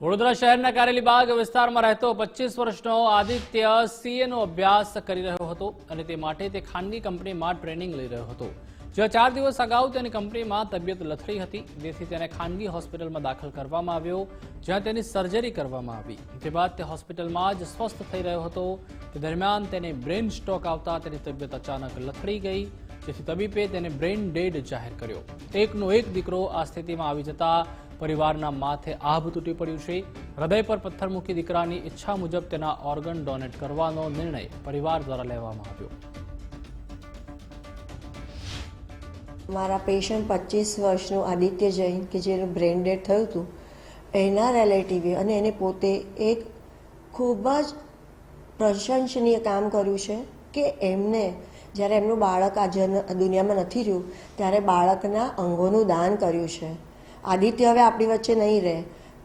વડોદરા શહેરના કારેલીબાગ વિસ્તારમાં રહેતો પચીસ વર્ષનો આદિત્ય સીએનો અભ્યાસ કરી રહ્યો હતો અને તે માટે તે ખાનગી કંપનીમાં ટ્રેનિંગ લઈ રહ્યો હતો. જ્યાં ચાર દિવસ અગાઉ તેની કંપનીમાં તબિયત લથડી હતી. જેથી તેને ખાનગી હોસ્પિટલમાં દાખલ કરવામાં આવ્યો, જ્યાં તેની સર્જરી કરવામાં આવી. તે બાદ તે હોસ્પિટલમાં જ સ્વસ્થ થઈ રહ્યો હતો. તે દરમિયાન તેને બ્રેન સ્ટ્રોક આવતા તેની તબિયત અચાનક લથડી ગઈ. જેથી તબીબે તેને બ્રેઇન ડેડ જાહેર કર્યો. એકનો એક દીકરો આ સ્થિતિમાં આવી જતા પરિવારના માથે આભ તૂટી પડ્યું છે. હૃદય પર પથ્થર મૂકી દીકરાની ઈચ્છા મુજબ તેના ઓર્ગન ડોનેટ કરવાનો નિર્ણય પરિવાર દ્વારા લેવામાં આવ્યો. મારા પેશન્ટ પચીસ વર્ષનું આદિત્ય જૈન કે જેનું બ્રેઇન ડેડ થયું હતું, એના રિલેટિવે અને એને પોતે એક ખૂબ જ પ્રશંસનીય કામ કર્યું છે કે એમને જ્યારે એમનું બાળક આ જન દુનિયામાં નથી રહ્યું ત્યારે બાળકના અંગોનું દાન કર્યું છે આદિત્ય હવે આપણી વચ્ચે નહીં રહે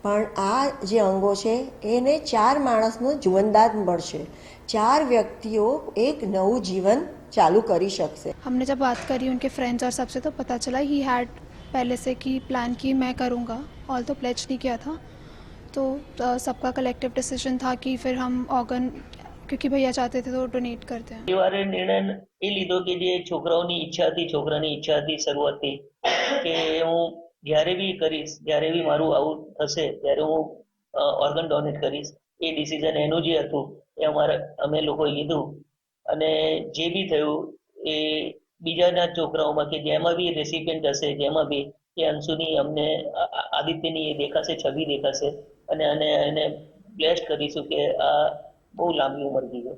પણ આ જે અંગો છે એને ચાર માણસનું જીવનદાન મળશે ચાર વ્યક્તિઓ એક નવું જીવન ચાલુ કરી શકશે हमने जब बात करी उनके फ्रेंड्स और सबसे तो पता चला ही हैड पहले से की प्लान की मैं करूँगा ऑल तो प्लेज नहीं किया था तो अ, सबका कलेक्टिव डिसीजन था कि फिर हम ऑर्गन क्योंकि भैया चाहते थे तो डोनेट करते हैं પરિવારે નિર્ણય એ લીધો કે જે છોકરાઓની ઈચ્છા હતી છોકરાની ઈચ્છા હતી શરૂઆતથી કે હું જ્યારે બી કરીશ જ્યારે બી મારું આવું થશે ત્યારે હું ઓર્ગન ડોનેટ કરીશ એ ડિસિઝન એનું જે હતું એ અમારે અમે લોકોએ લીધું અને જે બી થયું એ બીજાના છોકરાઓમાં કે જેમાં બી રેસિપિયન્ટ હશે જેમાં બી એ અંશુની અમને આ- આ- આદિત્યની એ દેખાશે છબી દેખાશે અને અને એને બ્લેસ્ડ કરીશું કે આ બહુ લાંબી ઉંમર જીવે